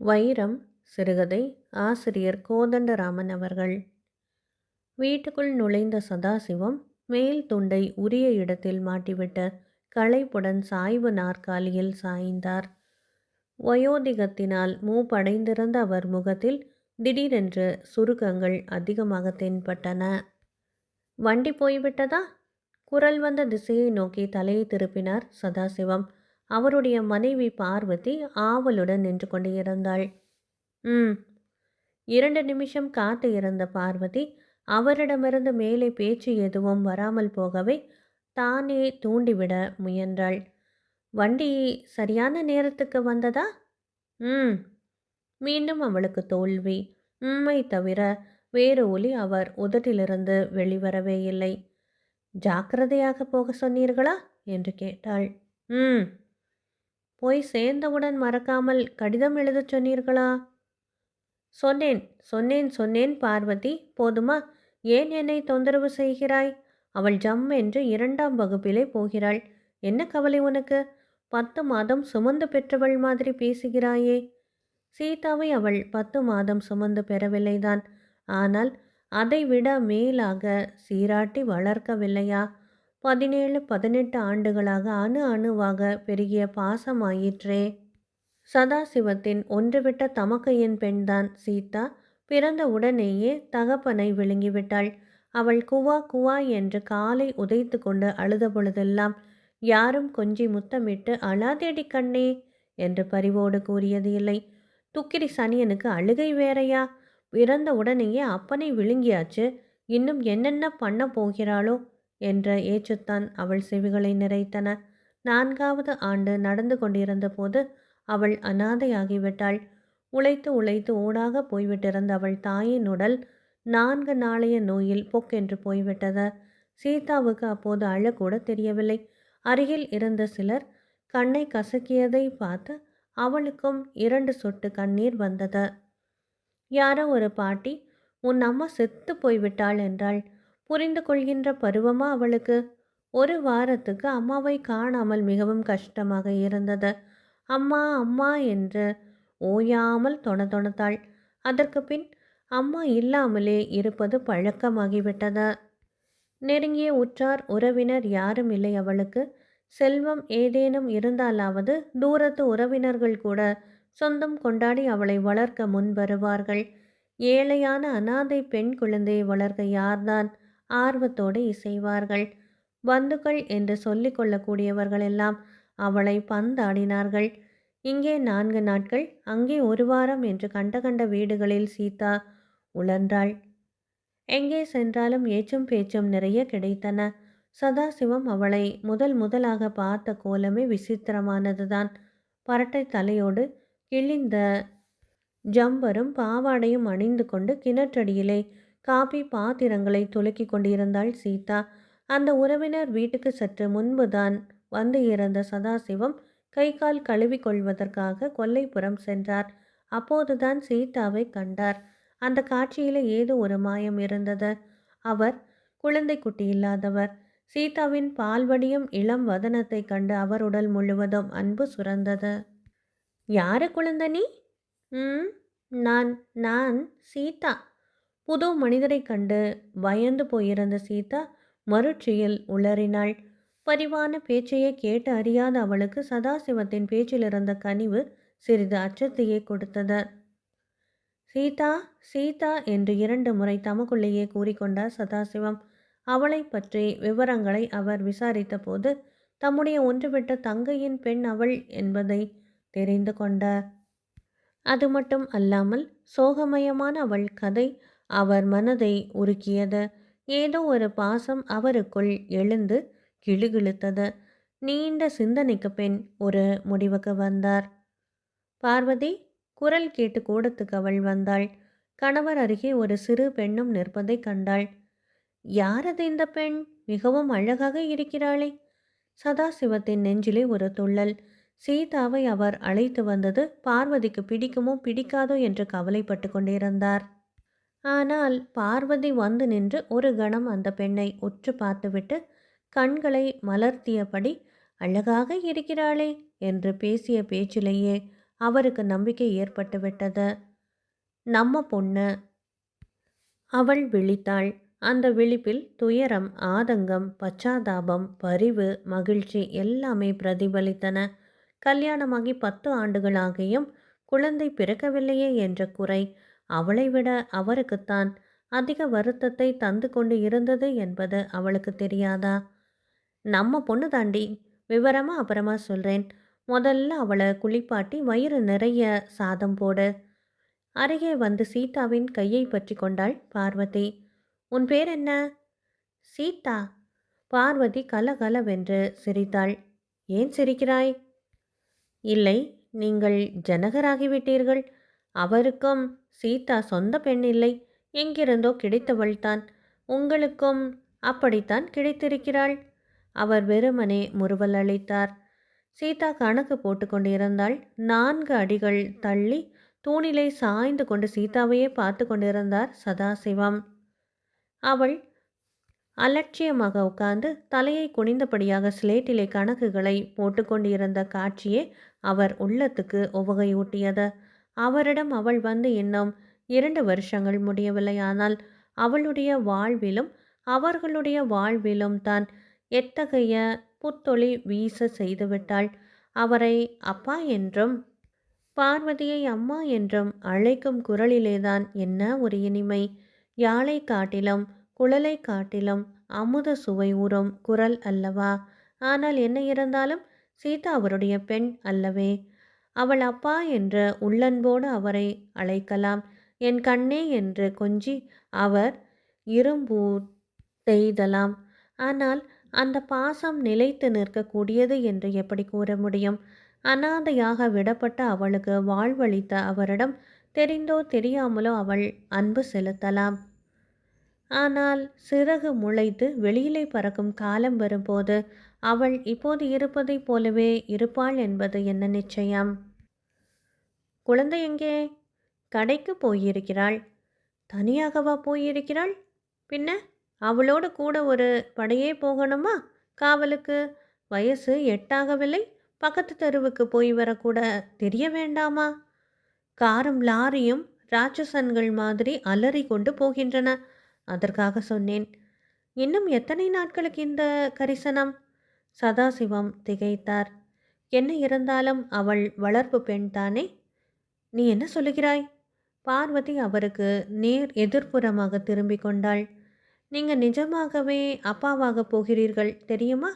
வைரம் சிறுகதை ஆசிரியர் கோதண்டராமன் அவர்கள். வீட்டுக்குள் நுழைந்த சதாசிவம் மேல் துண்டை உரிய இடத்தில் மாட்டிவிட்டு களைப்புடன் சாய்வு நாற்காலியில் சாய்ந்தார். வயோதிகத்தினால் மூப்படைந்திருந்த அவர் முகத்தில் திடீரென்று சுருக்கங்கள் அதிகமாக தென்பட்டன. வண்டி போய்விட்டதா? குரல் வந்த திசையை நோக்கி தலையை திருப்பினார் சதாசிவம். அவருடைய மனைவி பார்வதி ஆவலுடன் நின்று கொண்டு இருந்தாள். ம் இரண்டு நிமிஷம் காத்து இருந்த பார்வதி அவரிடமிருந்து மேலே பேச்சு எதுவும் வராமல் போகவே தானே தூண்டிவிட முயன்றாள். வண்டி சரியான நேரத்துக்கு வந்ததா? ம் மீண்டும் அவளுக்கு தோல்வி. உண்மை தவிர வேறு ஒலி அவர் உதட்டிலிருந்து வெளிவரவே இல்லை. ஜாக்கிரதையாக போக சொன்னீர்களா? என்று கேட்டாள். ம் போய் சேர்ந்தவுடன் மறக்காமல் கடிதம் எழுதச் சொன்னீர்களா? சொன்னேன் சொன்னேன் சொன்னேன் பார்வதி. போதுமா? ஏன் என்னை தொந்தரவு செய்கிறாய்? அவள் ஜம் என்று இரண்டாம் வகுப்பிலே போகிறாள். என்ன கவலை உனக்கு? பத்து மாதம் சுமந்து பெற்றவள் மாதிரி பேசுகிறாயே. சீதாவை அவள் பத்து மாதம் சுமந்து பெறவில்லைதான். ஆனால் அதைவிட மேலாக சீராட்டி வளர்க்கவில்லையா? பதினேழு பதினெட்டு ஆண்டுகளாக அணு அணுவாக பெருகிய பாசமாயிற்றே. சதாசிவத்தின் ஒன்றுவிட்ட தமக்கையின் பெண்தான் சீதா. பிறந்த உடனேயே தகப்பனை விழுங்கிவிட்டாள். அவள் குவா குவா என்று காலை உதைத்து கொண்டு அழுத பொழுதெல்லாம் யாரும் கொஞ்சி முத்தமிட்டு அழாதேடி கண்ணே என்று பரிவோடு கூறியது இல்லை. துக்கிரி சனியனுக்கு அழுகை வேறையா? பிறந்த உடனேயே அப்பனை விழுங்கியாச்சு. இன்னும் என்னென்ன பண்ண போகிறாளோ? என்ற ஏச்சுத்தான் அவள் செவிகளை நிறைத்தன. நான்காவது ஆண்டு நடந்து கொண்டிருந்த போது அவள் அனாதையாகிவிட்டாள். உழைத்து உழைத்து ஊடாக போய்விட்டிருந்த அவள் தாயின் உடல் நான்கு நாளைய நோயில் பொக்கென்று போய்விட்டது. சீதாவுக்கு அப்போது அழக்கூட தெரியவில்லை. அருகில் இருந்த சிலர் கண்ணை கசக்கியதை பார்த்து அவளுக்கும் இரண்டு சொட்டு கண்ணீர் வந்தது. யாரோ ஒரு பாட்டி உன் அம்மா செத்து போய்விட்டாள் என்றாள். புரிந்து கொள்கின்ற பருவமா அவளுக்கு? ஒரு வாரத்துக்கு அம்மாவை காணாமல் மிகவும் கஷ்டமாக இருந்தது. அம்மா அம்மா என்று ஓயாமல் தொண தொணத்தாள் அதற்கு பின் அம்மா இல்லாமலே இருப்பது பழக்கமாகிவிட்டது. நெருங்கிய உற்றார் உறவினர் யாரும் இல்லை அவளுக்கு. செல்வம் ஏதேனும் இருந்தாலாவது தூரத்து உறவினர்கள் கூட சொந்தம் கொண்டாடி அவளை வளர்க்க முன் வருவார்கள். ஏழையான அனாதை பெண் குழந்தையை வளர்க்க யார்தான்? ஆர்வத்தோடு இசைவார்கள். பந்துக்கள் என்று சொல்லிக் கொள்ளக்கூடியவர்கள் எல்லாம் அவளை பந்தாடினார்கள். இங்கே நான்கு நாட்கள் அங்கே ஒரு வாரம் என்று கண்ட கண்ட வீடுகளில் சீதா உழன்றாள். எங்கே சென்றாலும் ஏச்சும் பேச்சும் நிறைய கிடைத்தன. சதாசிவம் அவளை முதல் முதலாக பார்த்த கோலமே விசித்திரமானதுதான். பரட்டை தலையோடு கிழிந்த ஜம்பரும் பாவாடையும் அணிந்து கொண்டு கிணற்றடியிலே காபி பாத்திரங்களை துலக்கி கொண்டிருந்தாள் சீதா. அந்த உறவினர் வீட்டுக்கு சற்று முன்புதான் வந்து இறந்த சதாசிவம் கை கால் கழுவி கொள்வதற்காக கொல்லைப்புறம் சென்றார். அப்போதுதான் சீதாவை கண்டார். அந்த காட்சியில ஏதோ ஒரு மாயம் இருந்தது. அவர் குழந்தை குட்டி இல்லாதவர். சீதாவின் பால்வடியும் இளம் வதனத்தை கண்டு அவர் உடல் முழுவதும் அன்பு சுரந்தது. யாரு குழந்தை நீ? ம் நான் நான் சீதா. புது மனிதரை கண்டு பயந்து போயிருந்த சீதா மறுச்சியில் உளறினாள். பரிவான பேச்சையே கேட்டு அறியாத அவளுக்கு சதாசிவத்தின் பேச்சிலிருந்த கனிவு சிறிது அச்சத்தையே கொடுத்தது. சீதா சீதா என்று இரண்டு முறை தமக்குள்ளேயே கூறிக்கொண்டார் சதாசிவம். அவளை பற்றி விவரங்களை அவர் விசாரித்த போது தம்முடைய ஒன்றுவிட்ட தங்கையின் பெண் அவள் என்பதை தெரிந்து கொண்டார். அது மட்டும் அல்லாமல் சோகமயமான அவள் கதை அவர் மனதை உருக்கியது. ஏதோ ஒரு பாசம் அவருக்குள் எழுந்து கிழுகிழுத்தது நீண்ட சிந்தனைக்கு பின் ஒரு முடிவுக்கு வந்தார். பார்வதி குரல் கேட்டு கூடத்துக்கு அவள் வந்தாள். கணவர் அருகே ஒரு சிறு பெண்ணும் நிற்பதை கண்டாள். யாரது இந்த பெண்? மிகவும் அழகாக இருக்கிறாளே. சதாசிவத்தின் நெஞ்சிலே ஒரு துள்ளல். சீதாவை அவர் அழைத்து வந்தது பார்வதிக்கு பிடிக்குமோ பிடிக்காதோ என்று கவலைப்பட்டு கொண்டிருந்தார். ஆனால் பார்வதி வந்து நின்று ஒரு கணம் அந்த பெண்ணை உற்று பார்த்துவிட்டு கண்களை மலர்த்தியபடி அழகாக இருக்கிறாளே என்று பேசிய பேச்சிலேயே அவருக்கு நம்பிக்கை ஏற்பட்டு விட்டது. நம்ம பொண்ணு அவள் விழித்தாள். அந்த விழிப்பில் துயரம் ஆதங்கம் பச்சாதாபம் பரிவு மகிழ்ச்சி எல்லாமே பிரதிபலித்தன. கல்யாணமாகி பத்து ஆண்டுகளாகியும் குழந்தை பிறக்கவில்லையே என்ற குறை அவளை விட அவருக்குத்தான் அதிக வருத்தத்தை தந்து கொண்டு இருந்தது என்பது அவளுக்கு தெரியாதா? நம்ம பொண்ணு தாண்டி விவரமா அப்புறமா சொல்கிறேன் முதல்ல அவளை குளிப்பாட்டி வயிறு நிறைய சாதம் போடு. அருகே வந்து சீதாவின் கையை பற்றி கொண்டாள் பார்வதி. உன் பேர் என்ன? சீதா. பார்வதி கலகலவென்று சிரித்தாள். ஏன் சிரிக்கிறாய்? இல்லை நீங்கள் ஜனகராகிவிட்டீர்கள். அவருக்கும் சீதா சொந்த பெண் இல்லை. எங்கிருந்தோ கிடைத்தவள்தான் உங்களுக்கும் அப்படித்தான் கிடைத்திருக்கிறாள். அவர் வெறுமனே முறுவல் அளித்தார் சீதா கணக்கு போட்டுக்கொண்டிருந்தாள் நான்கு அடிகள் தள்ளி தூணிலே சாய்ந்து கொண்டு சீதாவையே பார்த்து கொண்டிருந்தார் சதாசிவம். அவள் அலட்சியமாக உட்கார்ந்து தலையை குனிந்தபடியாக ஸ்லேட்டிலே கணக்குகளை போட்டுக்கொண்டிருந்த காட்சியே அவர் உள்ளத்துக்கு உவகையூட்டியது. அவரிடம் அவள் வந்து இன்னும் இரண்டு வருஷங்கள் முடியவில்லை. ஆனால் அவளுடைய வாழ்விலும் அவர்களுடைய வாழ்விலும் தான் எத்தகைய புத்தொளி வீச செய்துவிட்டாள். அவரை அப்பா என்றும் பார்வதியை அம்மா என்றும் அழைக்கும் குரலிலேதான் என்ன ஒரு இனிமை. யாழை காட்டிலும் குழலை காட்டிலும் அமுத சுவை ஊறும் குரல் அல்லவா? ஆனால் என்ன இருந்தாலும் சீதா அவருடைய பெண் அல்லவே. அவள் அப்பா என்ற உள்ளன்போடு அவரை அழைக்கலாம். என் கண்ணே என்று கொஞ்சி அவர் இரும்பு செய்தலாம் ஆனால் அந்த பாசம் நிலைத்து நிற்கக்கூடியது என்று எப்படி கூற முடியும்? அனாதையாக விடப்பட்ட அவளுக்கு வாழ்வளித்த அவரிடம் தெரிந்தோ தெரியாமலோ அவள் அன்பு செலுத்தலாம். ஆனால் சிறகு முளைத்து வெளியிலே பறக்கும் காலம் வரும்போது அவள் இப்போது இருப்பதைப் போலவே இருப்பாள் என்பது என்ன நிச்சயம்? குழந்தை எங்கே? கடைக்கு போயிருக்கிறாள். தனியாகவா போயிருக்கிறாள்? பின்ன அவளோடு கூட ஒரு படையே போகணுமா? காவலுக்கு? வயசு எட்டாகவில்லை. பக்கத்து தெருவுக்கு போய் வரக்கூட தெரிய வேண்டாமா? காரும் லாரியும் ராட்சசன்கள் மாதிரி அலறி கொண்டு போகின்றன. அதற்காக சொன்னேன். இன்னும் எத்தனை நாட்களுக்கு இந்த கரிசனம்? சதாசிவம் திகைத்தார். என்ன இருந்தாலும் அவள் வளர்ப்பு பெண் தானே? நீ என்ன சொல்லுகிறாய்? பார்வதி அவருக்கு நேர் எதிர்ப்புறமாக திரும்பிக் கொண்டாள். நீங்கள் நிஜமாகவே அப்பாவாக போகிறீர்கள் தெரியுமா?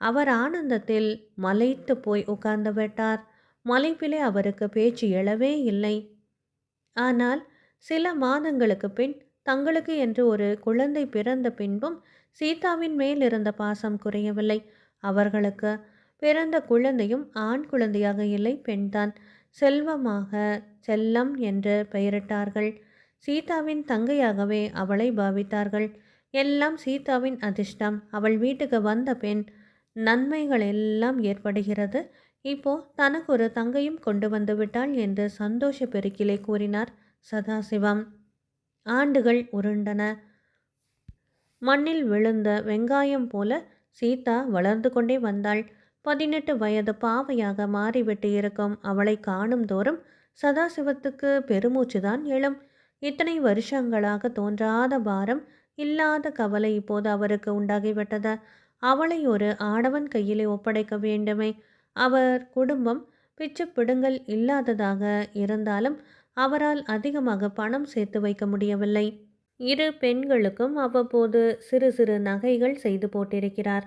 அவர் ஆனந்தத்தில் மலைத்து போய் உட்கார்ந்து விட்டார். மலைப்பிலே அவருக்கு பேச்சு எழவே இல்லை. ஆனால் சில மாதங்களுக்கு பின் தங்களுக்கு என்று ஒரு குழந்தை பிறந்த பின்பும் சீதாவின் மேல் இருந்த பாசம் குறையவில்லை. அவர்களுக்கு பிறந்த குழந்தையும் ஆண் குழந்தையாக இல்லை பெண்தான். செல்வமாக செல்லம் என்று பெயரிட்டார்கள். சீதாவின் தங்கையாகவே அவளை பாவித்தார்கள். எல்லாம் சீதாவின் அதிர்ஷ்டம். அவள் வீட்டுக்கு வந்த பெண் நன்மைகள் எல்லாம் ஏற்படுகிறது. இப்போ தனக்கு ஒரு தங்கையும் கொண்டு வந்து விட்டாள் என்று சந்தோஷ பெருக்கிலே கூறினார் சதாசிவம். ஆண்டுகள் உருண்டன. மண்ணில் விழுந்த வெங்காயம் போல சீதா வளர்ந்து கொண்டே வந்தாள். பதினெட்டு வயது பாவையாக மாறிவிட்டு இருக்கும் அவளை காணும் தோறும் சதாசிவத்துக்கு பெருமூச்சுதான் எழும். இத்தனை வருஷங்களாக தோன்றாத பாரம் இல்லாத கவலை இப்போது அவருக்கு உண்டாகிவிட்டது. அவளை ஒரு ஆடவன் கையிலே ஒப்படைக்க வேண்டுமே. அவர் குடும்பம் பிச்சு பிடுங்கல் இல்லாததாக இருந்தாலும் அவரால் அதிகமாக பணம் சேர்த்து வைக்க முடியவில்லை. இரு பெண்களுக்கும் அவ்வப்போது சிறு சிறு நகைகள் செய்து போட்டிருக்கிறார்.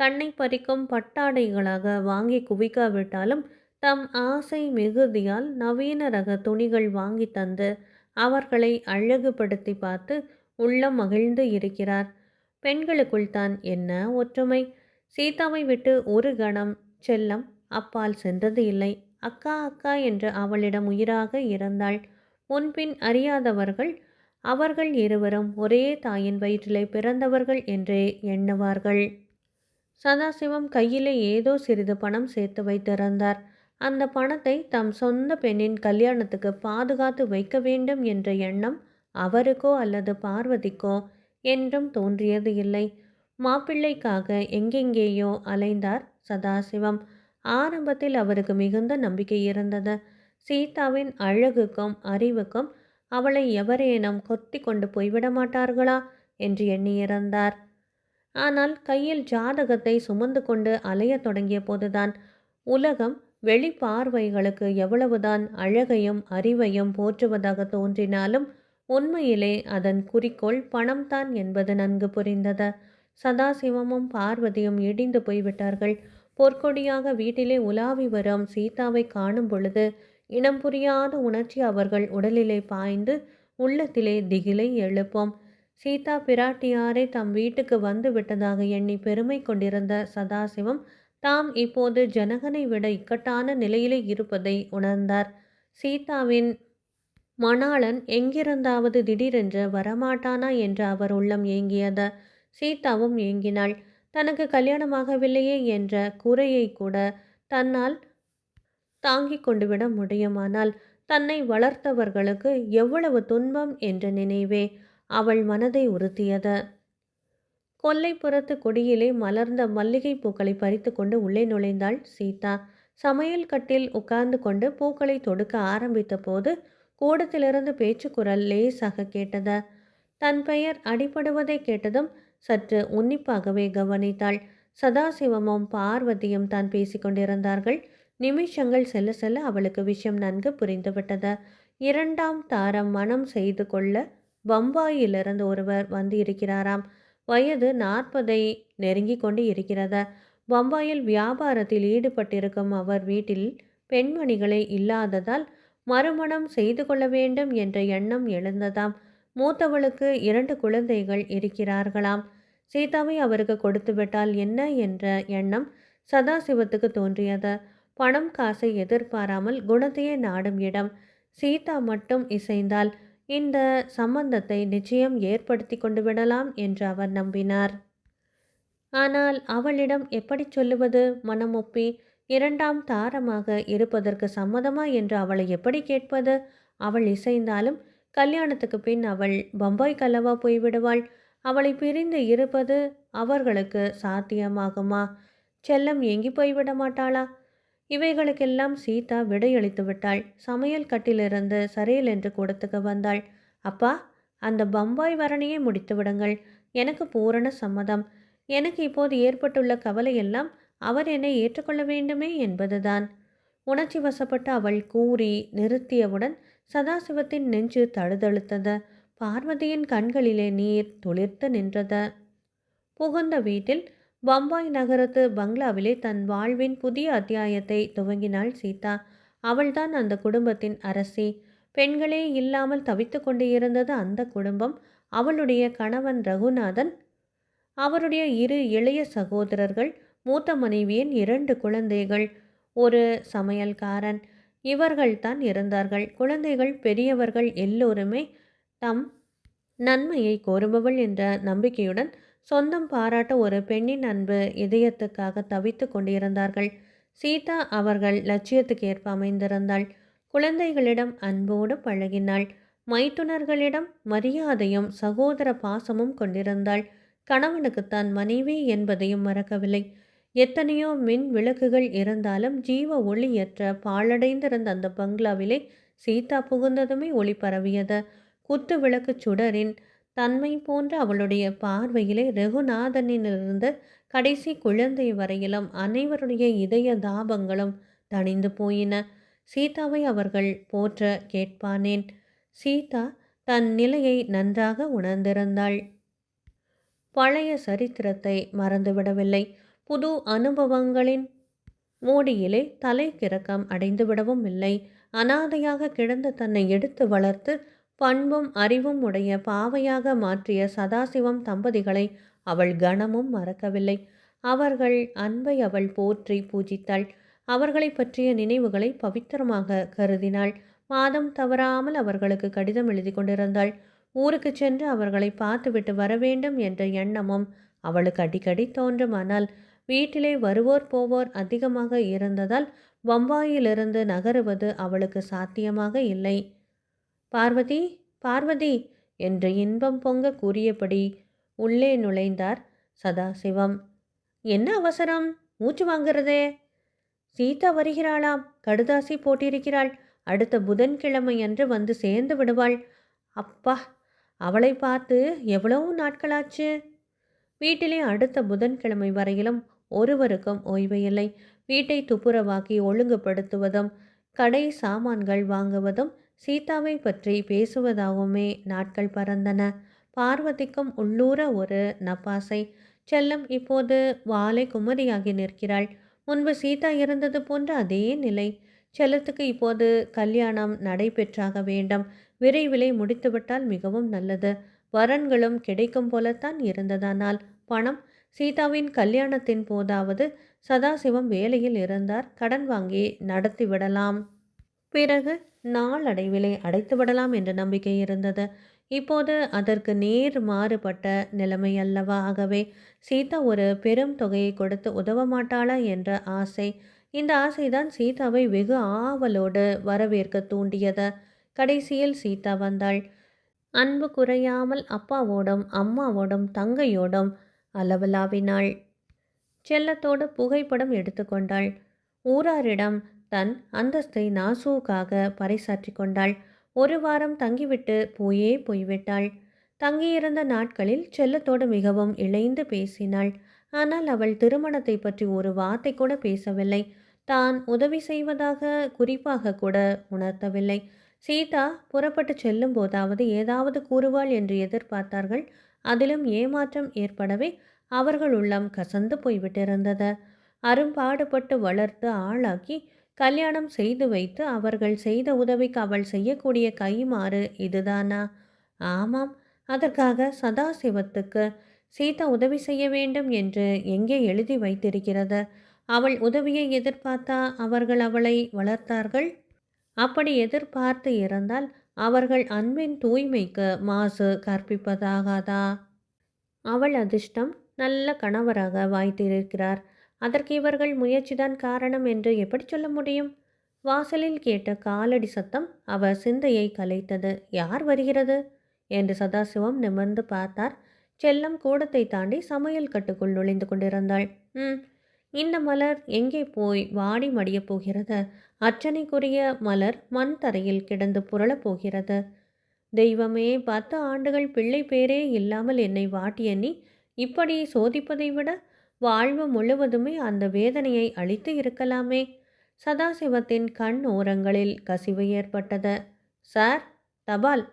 கண்ணை பறிக்கும் பட்டாடைகளாக வாங்கி குவிக்காவிட்டாலும் தம் ஆசை மிகுதியால் நவீன ரக துணிகள் வாங்கி தந்து அவர்களை அழகுபடுத்தி பார்த்து உள்ளம் மகிழ்ந்து இருக்கிறார். பெண்களுக்குள் தான் என்ன ஒற்றுமை? சீதாவை விட்டு ஒரு கணம் செல்லம் அப்பால் சென்றது இல்லை. அக்கா அக்கா என்று அவளிடம் உயிராக இருந்தாள். முன்பின் அறியாதவர்கள் அவர்கள் இருவரும் ஒரே தாயின் வயிற்றிலே பிறந்தவர்கள் என்றே எண்ணுவார்கள். சதாசிவம் கையிலே ஏதோ சிறிது பணம் சேர்த்து வைத்திருந்தார். அந்த பணத்தை தம் சொந்த பெண்ணின் கல்யாணத்துக்கு பாதுகாத்து வைக்க வேண்டும் என்ற எண்ணம் அவருக்கோ அல்லது பார்வதிக்கோ என்றும் தோன்றியது இல்லை. மாப்பிள்ளைக்காக எங்கெங்கேயோ அலைந்தார் சதாசிவம். ஆரம்பத்தில் அவருக்கு மிகுந்த நம்பிக்கை இருந்தது. சீதாவின் அழகுக்கும் அறிவுக்கும் அவளை எவரேனும் கொத்தி கொண்டு போய்விட மாட்டார்களா என்று எண்ணியிருந்தார். ஆனால் கையில் ஜாதகத்தை சுமந்து கொண்டு அலையத் தொடங்கிய போதுதான் உலகம் வெளிப்பார்வைகளுக்கு எவ்வளவுதான் அழகையும் அறிவையும் போற்றுவதாக தோன்றினாலும் உண்மையிலே அதன் குறிக்கோள் பணம்தான் என்பது நன்கு புரிந்தது. சதாசிவமும் பார்வதியும் இடிந்து போய்விட்டார்கள். பொற்கொடியாக வீட்டிலே உலாவி வரும் சீதாவை காணும் பொழுது இனம் புரியாத உணர்ச்சி அவர்கள் உடலிலே பாய்ந்து உள்ளத்திலே திகிலை எழுப்போம். சீதா பிராட்டியாரை தம் வீட்டுக்கு வந்து விட்டதாக எண்ணி பெருமை கொண்டிருந்த சதாசிவம் தாம் இப்போது ஜனகனை விட இக்கட்டான நிலையிலே இருப்பதை உணர்ந்தார். சீதாவின் மணாளன் எங்கிருந்தாவது திடீரென்று வரமாட்டானா என்று அவர் உள்ளம் ஏங்கியது சீதாவும் ஏங்கினாள். தனக்கு கல்யாணமாகவில்லையே என்ற குறையை கூட தன்னால் தாங்கிக் கொண்டு விட முடியுமானால் தன்னை வளர்த்தவர்களுக்கு எவ்வளவு துன்பம் என்ற நினைவே. அவள் மனதை உறுத்தியது. கொல்லைப்புறத்து கொடியிலே மலர்ந்த மல்லிகை பூக்களை பறித்து கொண்டு உள்ளே நுழைந்தாள் சீதா. சமையல் கட்டில் உட்கார்ந்து கொண்டு பூக்களை தொடுக்க ஆரம்பித்த போது கூடத்திலிருந்து பேச்சுக்குரல் லேசாக கேட்டது. தன் பெயர் அடிபடுவதை கேட்டதும் சற்று உன்னிப்பாகவே கவனித்தாள். சதாசிவமும் பார்வதியும் தான் பேசிக்கொண்டிருந்தார்கள். நிமிஷங்கள் செல்ல செல்ல அவளுக்கு விஷயம் நன்கு புரிந்துவிட்டது. இரண்டாம் தாரம் மனம் செய்து கொள்ள பம்பாயிலிருந்து ஒருவர் வந்து இருக்கிறாராம். வயது நாற்பதை நெருங்கி கொண்டு இருக்கிறது. பம்பாயில் வியாபாரத்தில் ஈடுபட்டிருக்கும் அவர் வீட்டில் பெண்மணிகளே இல்லாததால் மறுமணம் செய்து கொள்ள வேண்டும் என்ற எண்ணம் எழுந்ததாம். மூத்தவளுக்கு இரண்டு குழந்தைகள் இருக்கிறார்களாம். சீதாவை அவருக்கு கொடுத்துவிட்டால் என்ன என்ற எண்ணம் சதாசிவத்துக்கு தோன்றியது. பணம் காசை எதிர்பாராமல் குணத்தையே நாடும் இடம். சீதா மட்டும் இசைந்தால் இந்த சம்பந்தத்தை நிச்சயம் ஏற்படுத்தி கொண்டு விடலாம் என்று அவர் நம்பினார். ஆனால் அவளிடம் எப்படி சொல்லுவது? மனமொப்பி இரண்டாம் தாரமாக இருப்பதற்கு சம்மதமா என்று அவளை எப்படி கேட்பது? அவள் இசைந்தாலும் கல்யாணத்துக்கு பின் அவள் பம்பாய் கல்லவா போய்விடுவாள். அவளை பிரிந்து இருப்பது அவர்களுக்கு சாத்தியமாகுமா? செல்லம் எங்கி போய்விட மாட்டாளா? இவைகளுக்கெல்லாம் சீதா விடையளித்து விட்டாள். சமையல் கட்டிலிருந்து சரையல் என்று கூடத்துக்கு வந்தாள். அப்பா அந்த பம்பாய் வரணையை முடித்து விடுங்கள். எனக்கு பூரண சம்மதம். எனக்கு இப்போது ஏற்பட்டுள்ள கவலையெல்லாம் அவர் என்னை ஏற்றுக்கொள்ள வேண்டுமே என்பதுதான். உணர்ச்சி வசப்பட்டு அவள் கூறி நிறுத்தியவுடன் சதாசிவத்தின் நெஞ்சு தழுதழுத்தது. பார்வதியின் கண்களிலே நீர் துளிர்த்து நின்றது. புகுந்த வீட்டில் பம்பாய் நகரத்து பங்களாவிலே தன் வாழ்வின் புதிய அத்தியாயத்தை துவங்கினாள் சீதா. அவள்தான் அந்த குடும்பத்தின் அரசி. பெண்களே இல்லாமல் தவித்து கொண்டு இருந்தது அந்த குடும்பம். அவளுடைய கணவன் ரகுநாதன் அவருடைய இரு இளைய சகோதரர்கள் மூத்த மனைவியின் இரண்டு குழந்தைகள். ஒரு சமையல்காரன். இவர்கள்தான் இருந்தார்கள். குழந்தைகள் பெரியவர்கள் எல்லோருமே தம் நன்மையை கோருபவள் என்ற நம்பிக்கையுடன் சொந்தம் பாராட்ட ஒரு பெண்ணின் அன்பு இதயத்துக்காக தவித்து கொண்டிருந்தார்கள். சீதா அவர்கள் லட்சியத்துக்கு ஏற்ப அமைந்திருந்தாள். குழந்தைகளிடம் அன்போடு பழகினாள். மைத்துனர்களிடம் மரியாதையும் சகோதர பாசமும் கொண்டிருந்தாள். கணவனுக்குத்தான் மனைவி என்பதையும் மறக்கவில்லை. எத்தனையோ மின் விளக்குகள் இருந்தாலும் ஜீவ ஒளியற்ற பாழடைந்திருந்த அந்த பங்களாவிலே சீதா புகுந்ததுமே ஒளி பரவியது. குத்து விளக்கு சுடரின் தன்மை போன்ற அவளுடைய பார்வையிலே ரகுநாதனிலிருந்து கடைசி குழந்தை வரையிலும் அனைவருடைய இதய தாபங்களும் தணிந்து போயின. சீதாவை அவர்கள் போற்ற கேட்பானேன். சீதா தன் நிலையை நன்றாக உணர்ந்திருந்தாள். பழைய சரித்திரத்தை மறந்துவிடவில்லை. புது அனுபவங்களின் மூடியிலே தலை கிறக்கம் அடைந்துவிடவும் இல்லை. அனாதையாக கிடந்த தன்னை எடுத்து வளர்த்து பண்பும் அறிவும் உடைய பாவையாக மாற்றிய சதாசிவம் தம்பதிகளை அவள் கணமும் மறக்கவில்லை. அவர்கள் அன்பை அவள் போற்றி பூஜித்தாள். அவர்களை பற்றிய நினைவுகளை பவித்திரமாக கருதினாள். மாதம் தவறாமல் அவர்களுக்கு கடிதம் எழுதி கொண்டிருந்தாள். ஊருக்கு சென்று அவர்களை பார்த்துவிட்டு வர வேண்டும் என்ற எண்ணமும் அவளுக்கு அடிக்கடி தோன்றுமானால் வீட்டிலே வருவோர் போவோர் அதிகமாக இருந்ததால் பம்பாயிலிருந்து நகருவது அவளுக்கு சாத்தியமாக இல்லை. பார்வதி பார்வதி! என்று இன்பம் பொங்க கூறியபடி உள்ளே நுழைந்தார் சதாசிவம். என்ன அவசரம்? மூச்சு வாங்குறதே? சீதா வருகிறாளாம். கடுதாசி போட்டிருக்கிறாள். அடுத்த புதன்கிழமை அன்று வந்து சேர்ந்து விடுவாள். அப்பா! அவளை பார்த்து எவ்வளவு நாட்களாச்சு? வீட்டிலே அடுத்த புதன்கிழமை வரையிலும் ஒருவருக்கும் ஓய்வு இல்லை. வீட்டை துப்புரவாக்கி ஒழுங்குபடுத்துவதும் கடை சாமான்கள் வாங்குவதும் சீதாவை பற்றி பேசுவதாகவுமே நாட்கள் பறந்தன. பார்வதிக்கும் உள்ளூர ஒரு நப்பாசை. செல்லம் இப்போது வாலை குமரியாகி நிற்கிறாள். முன்பு சீதா இருந்தது போன்ற அதே நிலை. செல்லத்துக்கு இப்போது கல்யாணம் நடைபெற்றாக வேண்டும். விரைவிலை முடித்துவிட்டால் மிகவும் நல்லது. வரன்களும் கிடைக்கும் போலத்தான் இருந்ததானால் பணம். சீதாவின் கல்யாணத்தின் போதாவது சதாசிவம் வேலையில் இருந்தார். கடன் வாங்கி நடத்திவிடலாம் பிறகு நாளடைவிலே அடைத்து விடலாம் என்ற நம்பிக்கை இருந்தது. இப்போது அதற்கு நேர் மாறுபட்ட நிலைமை அல்லவா? ஆகவே சீதா ஒரு பெரும் தொகையை கொடுத்து உதவ மாட்டாளா என்ற ஆசை. இந்த ஆசைதான் சீதாவை வெகு ஆவலோடு வரவேற்க தூண்டியது. கடைசியில் சீதா வந்தாள். அன்பு குறையாமல் அப்பாவோடும் அம்மாவோடும் தங்கையோடும் அளவலாவினாள். செல்லத்தோடு புகைப்படம் எடுத்துக்கொண்டாள். ஊராரிடம் தன் அந்தஸ்தை நாசுவுக்காக பறைசாற்றி கொண்டாள். ஒரு வாரம் தங்கிவிட்டு போயே போய்விட்டாள். தங்கியிருந்த நாட்களில் செல்லத்தோடு மிகவும் இழைந்து பேசினாள். ஆனால் அவள் திருமணத்தை பற்றி ஒரு வார்த்தை கூட பேசவில்லை. தான் உதவி செய்வதாக குறிப்பாக கூட உணர்த்தவில்லை. சீதா புறப்பட்டு செல்லும் போதாவது ஏதாவது கூறுவாள் என்று எதிர்பார்த்தார்கள். அதிலும் ஏமாற்றம் ஏற்படவே அவர்கள் உள்ளம் கசந்து போய்விட்டிருந்தது. அரும்பாடுபட்டு வளர்த்து ஆளாக்கி கல்யாணம் செய்து வைத்து அவர்கள் செய்த உதவிக்கு அவள் செய்யக்கூடிய கைமாறு இதுதானா? ஆமாம். அதற்காக சதாசிவத்துக்கு சீதா உதவி செய்ய வேண்டும் என்று எங்கே எழுதி வைத்திருக்கிறது? அவள் உதவியை எதிர்பார்த்தா அவர்கள் அவளை வளர்த்தார்கள்? அப்படி எதிர்பார்த்து இருந்தால் அவர்கள் அன்பின் தூய்மைக்கு மாசு கற்பிப்பதாகாதா? அவள் அதிர்ஷ்டம் நல்ல கணவராக வாய்த்திருக்கிறார். அதற்கு இவர்கள் முயற்சிதான் காரணம் என்று எப்படி சொல்ல முடியும்? வாசலில் கேட்ட காலடி சத்தம் அவர் சிந்தையை கலைத்தது. யார் வருகிறது? என்று சதாசிவம் நிமிர்ந்து பார்த்தார். செல்லம் கூடத்தை தாண்டி சமையல் கட்டுக்குள் நுழைந்து கொண்டிருந்தாள். ம் இந்த மலர் எங்கே போய் வாடி மடியப் போகிறது? அர்ச்சனைக்குரிய மலர் மண் தரையில் கிடந்து புரளப் போகிறது. தெய்வமே பத்து ஆண்டுகள் பிள்ளை பேரே இல்லாமல் என்னை வாட்டி எண்ணி இப்படி சோதிப்பதை விட வாழ்வு முழுவதுமே அந்த வேதனையை அழித்து இருக்கலாமே. சதாசிவத்தின் கண் ஓரங்களில் கசிவு ஏற்பட்டது. சார் தபால்.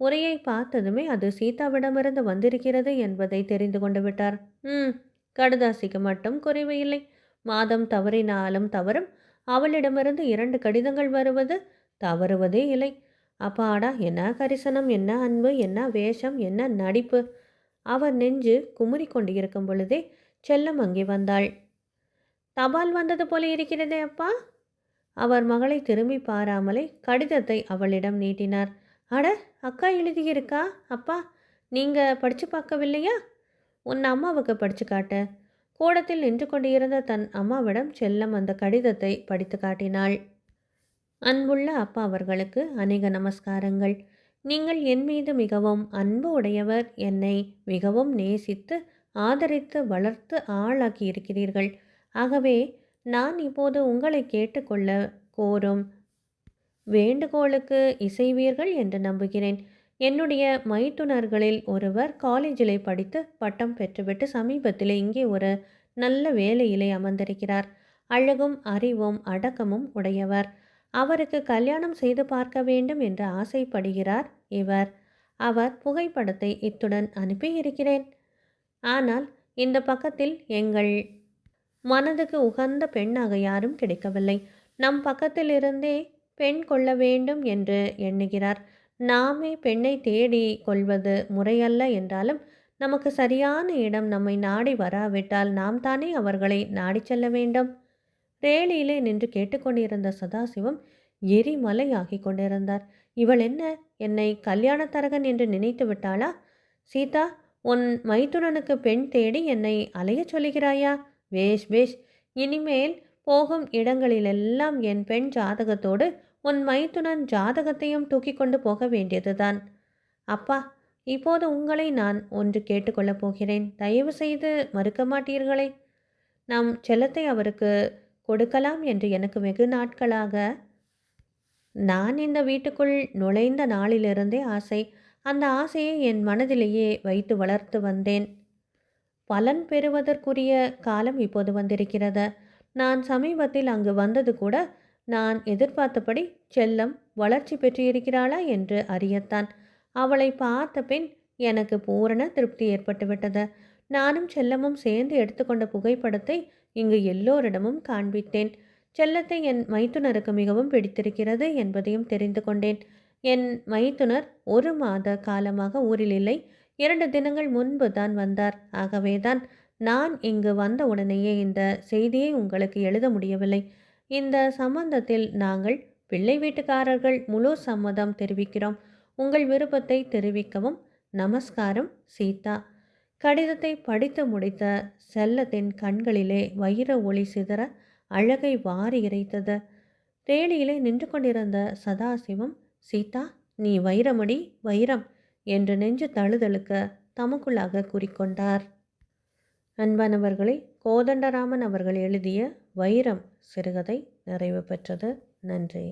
உரையை பார்த்ததுமே அது சீதாவிடமிருந்து வந்திருக்கிறது என்பதை தெரிந்து கொண்டு விட்டார். ம் கடுதாசிக்கு மட்டும் குறைவு இல்லை. மாதம் தவறினாலும் தவறும். அவளிடமிருந்து இரண்டு கடிதங்கள் வருவது தவறுவதே இல்லை. அப்பாடா என்ன கரிசனம் என்ன அன்பு என்ன வேஷம் என்ன நடிப்பு? அவர் நெஞ்சு குமுறி கொண்டு இருக்கும் பொழுதே செல்லம் அங்கே வந்தாள். தபால் வந்தது போல இருக்கிறதே அப்பா. அவர் மகளை திரும்பி பாராமலே கடிதத்தை அவளிடம் நீட்டினார். அட அக்கா எழுதியிருக்கா? அப்பா நீங்கள் படித்து பார்க்கவில்லையா? உன் அம்மாவுக்கு படித்து காட்ட. கூடத்தில் நின்று கொண்டிருந்த தன் அம்மாவிடம் செல்லம் அந்த கடிதத்தை படித்து காட்டினாள். அன்புள்ள அப்பா அவர்களுக்கு அநேக நமஸ்காரங்கள். நீங்கள் என் மீது மிகவும் அன்பு உடையவர். என்னை மிகவும் நேசித்து ஆதரித்து வளர்த்து ஆளாக்கி இருக்கிறீர்கள். ஆகவே நான் இப்போது உங்களை கேட்டுக்கொள்ள கோரும் வேண்டுகோளுக்கு இசைவீர்கள் என்று நம்புகிறேன். என்னுடைய மைத்துனர்களில் ஒருவர் காலேஜிலே படித்து பட்டம் பெற்றுவிட்டு சமீபத்தில் இங்கே ஒரு நல்ல வேலையிலே அமர்ந்திருக்கிறார். அழகும் அறிவும் அடக்கமும் உடையவர். அவருக்கு கல்யாணம் செய்து பார்க்க வேண்டும் என்று ஆசைப்படுகிறார் இவர். அவர் புகைப்படத்தை இத்துடன் அனுப்பியிருக்கிறேன். ஆனால் இந்த பக்கத்தில் எங்கள் மனதுக்கு உகந்த பெண்ணாக யாரும் கிடைக்கவில்லை. நம் பக்கத்திலிருந்தே பெண் கொள்ள வேண்டும் என்று எண்ணுகிறார். நாமே பெண்ணை தேடி கொள்வது முறையல்ல என்றாலும் நமக்கு சரியான இடம் நம்மை நாடி வராவிட்டால் நாம் தானே அவர்களை நாடி செல்ல வேண்டும். ரேலியிலே நின்று கேட்டுக்கொண்டிருந்த சதாசிவம் எரிமலையாகி கொண்டிருந்தார். இவள் என்ன என்னை கல்யாணத்தரகன் என்று நினைத்து விட்டாளா? சீதா உன் மைத்துனனுக்கு பெண் தேடி என்னை அலையச் சொல்கிறாயா வேஷ் வேஷ். இனிமேல் போகும் இடங்களிலெல்லாம் என் பெண் ஜாதகத்தோடு உன் மைத்துனன் ஜாதகத்தையும் தூக்கி கொண்டு போக வேண்டியதுதான். அப்பா இப்போது உங்களை நான் ஒன்று கேட்டுக்கொள்ளப் போகிறேன். தயவு செய்து மறுக்க மாட்டீர்களே. நம் செல்லத்தை அவருக்கு கொடுக்கலாம் என்று எனக்கு வெகு நாட்களாக நான் இந்த வீட்டுக்குள் நுழைந்த நாளிலிருந்தே ஆசை. அந்த ஆசையை என் மனதிலேயே வைத்து வளர்த்து வந்தேன். பலன் பெறுவதற்குரிய காலம் இப்போது வந்திருக்கிறது. நான் சமீபத்தில் அங்கு வந்தது கூட நான் எதிர்பார்த்தபடி செல்லம் வளர்ச்சி பெற்றிருக்கிறாளா என்று அறியத்தான். அவளை பார்த்த பின் எனக்கு பூரண திருப்தி ஏற்பட்டுவிட்டது நானும் செல்லமும் சேர்ந்து எடுத்துக்கொண்ட புகைப்படத்தை இங்கு எல்லோரிடமும் காண்பித்தேன். செல்லத்தை என் மைத்துனருக்கு மிகவும் பிடித்திருக்கிறது என்பதையும் தெரிந்து கொண்டேன். என் மைத்துனர் ஒரு மாத காலமாக ஊரில் இல்லை. இரண்டு தினங்கள் முன்பு தான் வந்தார். ஆகவேதான் நான் இங்கு வந்த உடனேயே இந்த செய்தியை உங்களுக்கு எழுத முடியவில்லை. இந்த சம்பந்தத்தில் நாங்கள் பிள்ளை வீட்டுக்காரர்கள் முழு சம்மதம் தெரிவிக்கிறோம். உங்கள் விருப்பத்தை தெரிவிக்கவும். நமஸ்காரம் சீதா. கடிதத்தை படித்து முடித்த செல்லத்தின் கண்களிலே வைர ஒளி சிதற அழகை வாரி இறைத்தது. ரேலியிலே நின்று கொண்டிருந்த சதாசிவம் சீதா நீ வைரமடி வைரம் என்று நெஞ்சு தழுதழுக்க தமக்குள்ளாக கூறிக்கொண்டார். அன்பானவர்களை கோதண்டராமன் அவர்கள் எழுதிய வைரம் சிறுகதை நிறைவு பெற்றது. நன்றி.